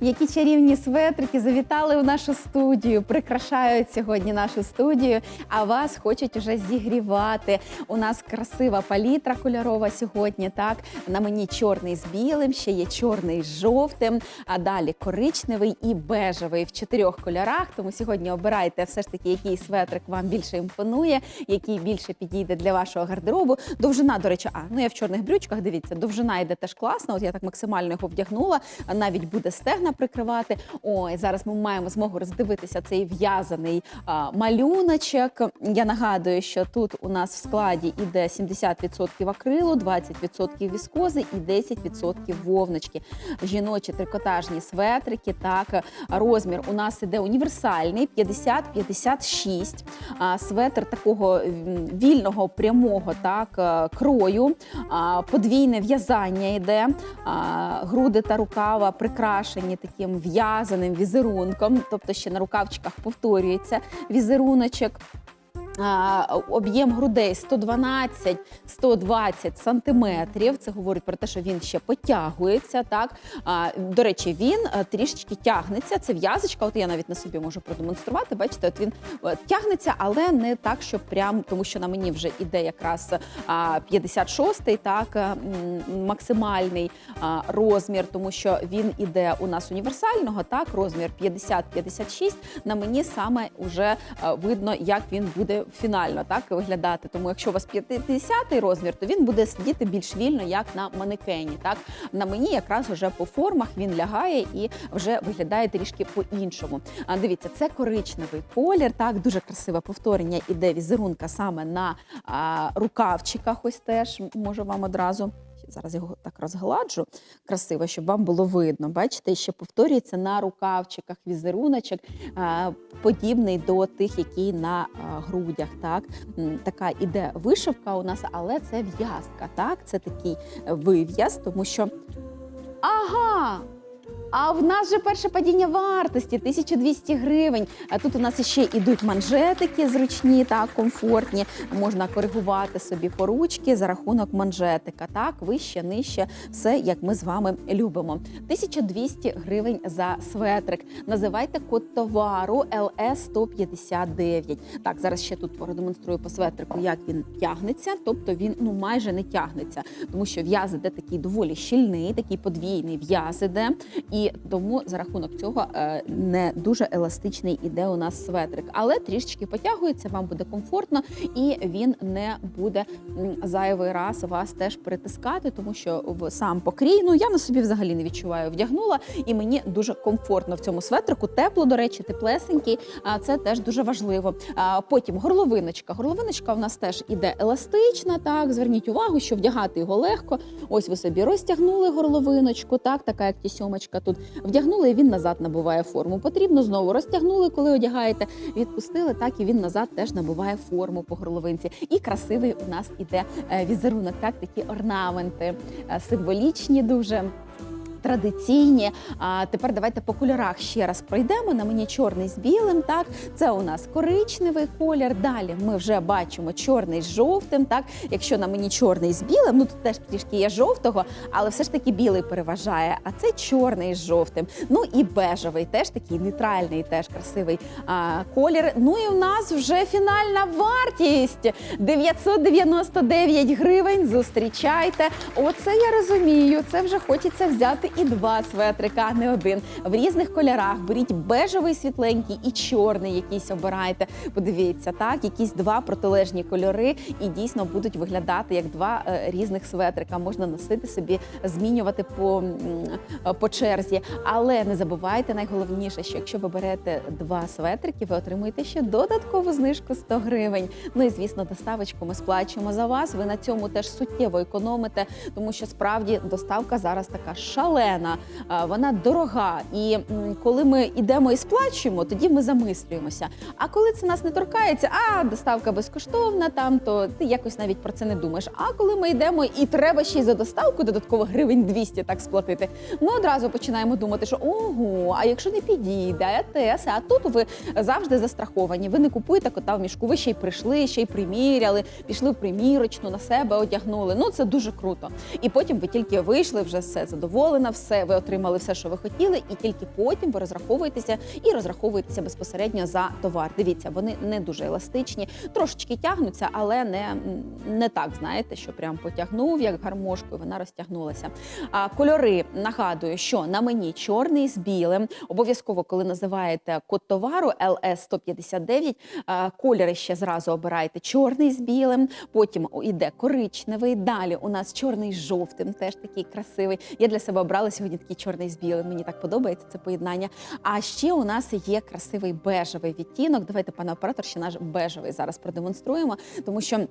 які чарівні светрики завітали у нашу студію, прикрашають сьогодні нашу студію, а вас хочуть уже зігрівати. У нас красива палітра кольорова сьогодні. Так на мені чорний з білим, ще є чорний з жовтим, а далі коричневий і бежевий в чотирьох кольорах. Тому сьогодні обирайте все ж таки, який светрик вам більше імпонує, який більше підійде для вашого гардеробу. Довжина, до речі, а ну я в чорних брючках. Дивіться, довжина йде теж класно. От я так максимально його вдягнула. Навіть буде стегна прикривати. Ой, зараз ми маємо змогу роздивитися цей в'язаний малюночок. Я нагадую, що тут у нас в складі іде 70% акрилу, 20% віскози і 10% вовночки. Жіночі трикотажні светрики. Так, розмір у нас іде універсальний 50-56. А, Светр такого вільного прямого так е, крою, подвійне в'язання йде. Груди та рукава прикрашені таким в'язаним візерунком, тобто ще на рукавчиках повторюється візеруночок. Об'єм грудей 112-120 сантиметрів. Це говорить про те, що він ще потягується. Так до речі, він е, трішечки тягнеться. Це в'язочка. От я навіть на собі можу продемонструвати. Бачите, от він е, тягнеться, але не так, що прям, тому що на мені вже іде якраз 56-й, так е, максимальний розмір, тому що він іде у нас універсального, так розмір 50-56. На мені саме вже видно, як він буде фінально так виглядати. Тому якщо у вас 50-й розмір, то він буде сидіти більш вільно, як на манекені. Так на мені якраз вже по формах він лягає і вже виглядає трішки по-іншому. А дивіться, це коричневий колір. Так, дуже красиве повторення іде візерунка саме на а, рукавчиках. Ось теж можу вам одразу. Зараз його так розгладжу красиво, щоб вам було видно. Бачите, ще повторюється на рукавчиках візеруночок, подібний до тих, які на грудях. Так така іде вишивка у нас, але це в'язка. Так, це такий вив'яз, тому що ага. А в нас же перше падіння вартості 1200 гривень. А тут у нас ще ідуть манжетики зручні, так комфортні. Можна коригувати собі поручки за рахунок манжетика. Так, вище, нижче, все як ми з вами любимо. 1200 гривень за светрик. Називайте код товару LE 159. Так, зараз ще тут продемонструю по светрику, як він тягнеться. Тобто він ну майже не тягнеться, тому що в'яз іде такий доволі щільний, такий подвійний в'яз іде. І тому за рахунок цього е, не дуже еластичний іде у нас светрик, але трішечки потягується, вам буде комфортно і він не буде зайвий раз вас теж притискати, тому що в сам покрій, ну я на собі взагалі не відчуваю, вдягнула, і мені дуже комфортно в цьому светрику. Тепло, до речі, теплесенький. А це теж дуже важливо. Потім горловиночка. Горловиночка у нас теж іде еластична. Так, зверніть увагу, що вдягати його легко. Ось ви собі розтягнули горловиночку, так, така як тісьомочка тут. Вдягнули, і він назад набуває форму. Потрібно знову розтягнули, коли одягаєте, відпустили, так і він назад теж набуває форму по горловинці. І красивий у нас іде е, візерунок, так, такі орнаменти е, символічні дуже. Традиційні. А тепер давайте по кольорах ще раз пройдемо. На мені чорний з білим. Так, це у нас коричневий колір. Далі ми вже бачимо чорний з жовтим. Так, якщо на мені чорний з білим, ну тут теж трішки є жовтого, але все ж таки білий переважає. А це чорний з жовтим. Ну і бежевий, теж такий нейтральний, теж красивий а, колір. Ну і у нас вже фінальна вартість 999 гривень. Зустрічайте. Оце я розумію. Це вже хочеться взяти і два светрика, не один. В різних кольорах. Беріть бежевий світленький і чорний якийсь обирайте. Подивіться, так, якісь два протилежні кольори, і дійсно будуть виглядати як два е, різних светрика. Можна носити собі, змінювати по, е, по черзі. Але не забувайте найголовніше, що якщо ви берете два светрики, ви отримуєте ще додаткову знижку 100 гривень. Ну і звісно, доставочку ми сплачуємо за вас. Ви на цьому теж суттєво економите, тому що справді доставка зараз така шалена, а, вона дорога. І коли ми йдемо і сплачуємо, тоді ми замислюємося. А коли це нас не торкається, а доставка безкоштовна, там то ти якось навіть про це не думаєш. А коли ми йдемо і треба ще й за доставку додатково гривень 200 так сплатити, ми одразу починаємо думати, що ого, а якщо не підійде, а ТС, а тут ви завжди застраховані. Ви не купуєте кота в мішку, ви ще й прийшли, ще й приміряли, пішли в примірочну, на себе одягнули. Ну це дуже круто. І потім ви тільки вийшли, вже все задоволена, виграна, все ви отримали все, що ви хотіли, і тільки потім ви розраховуєтеся і розраховуєтеся безпосередньо за товар. Дивіться, вони не дуже еластичні, трошечки тягнуться, але не, не так, знаєте, що прям потягнув як гармошкою, вона розтягнулася. А кольори нагадую, що на мені чорний з білим. Обов'язково, коли називаєте код товару LS 159, кольори ще зразу обирайте чорний з білим. Потім йде коричневий. Далі у нас чорний з жовтим, теж такий красивий. Я для себе обрала сьогодні такий чорний з білим. Мені так подобається це поєднання. А ще у нас є красивий бежевий відтінок. Давайте, пане оператор, ще наш бежевий зараз продемонструємо, тому що.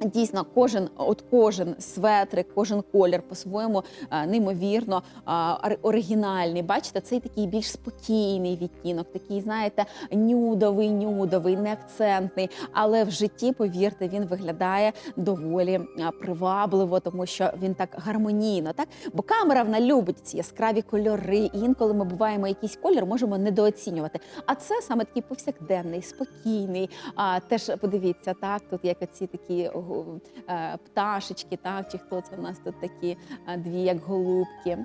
Дійсно, кожен, от кожен светрик, кожен колір по-своєму е, неймовірно е, оригінальний. Бачите, цей такий більш спокійний відтінок, такий, знаєте, нюдовий, нюдовий, не акцентний. Але в житті, повірте, він виглядає доволі е, привабливо, тому що він так гармонійно. Так, бо камера вона любить ці яскраві кольори. І інколи ми буваємо якийсь колір, можемо недооцінювати. А це саме такий повсякденний, спокійний. А теж подивіться, так тут як оці такі пташечки, так чи хто це в нас тут такі е, дві, як голубки,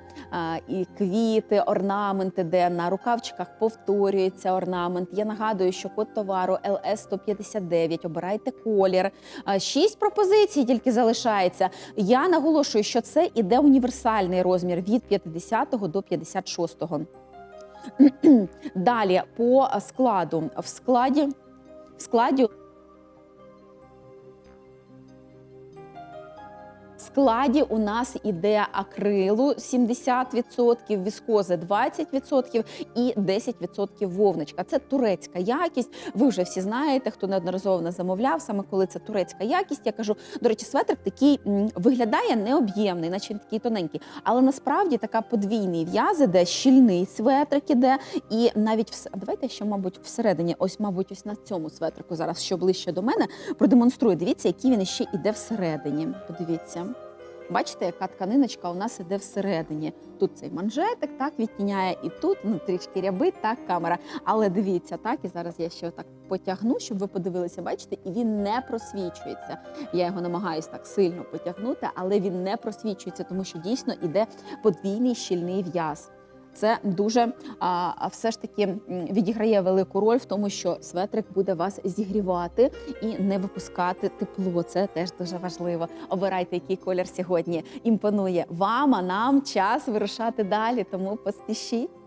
і квіти, орнаменти, де на рукавчиках повторюється орнамент. Я нагадую, що код товару LS 159, Обирайте колір. Шість пропозицій тільки залишається. Я наголошую, що це іде універсальний розмір від 50 до 56. Далі по складу. В складі в складі складі у нас іде акрилу 70%, віскози 20% і 10% вовничка. Це турецька якість. Ви вже всі знаєте, хто неодноразово нас замовляв, саме коли це турецька якість. Я кажу, до речі, светрик такий виглядає необ'ємний, наче такий тоненький. Але насправді така подвійний в'яз іде, щільний светрик іде, і навіть вс... давайте ще, мабуть, всередині, ось, мабуть, ось на цьому светрику зараз, що ближче до мене, продемонструю. Дивіться, який він ще іде всередині. Подивіться. Бачите, яка тканиночка у нас іде всередині. Тут цей манжетик так відтіняє, і тут ну трішки рябить так камера. Але дивіться, так і зараз я ще так потягну, щоб ви подивилися. Бачите, і він не просвічується. Я його намагаюся так сильно потягнути, але він не просвічується, тому що дійсно іде подвійний щільний в'яз. Це дуже а, все ж таки відіграє велику роль в тому, що светрик буде вас зігрівати і не випускати тепло. Це теж дуже важливо. Обирайте, який колір сьогодні імпонує вам, а нам час вирушати далі. Тому поспішіть.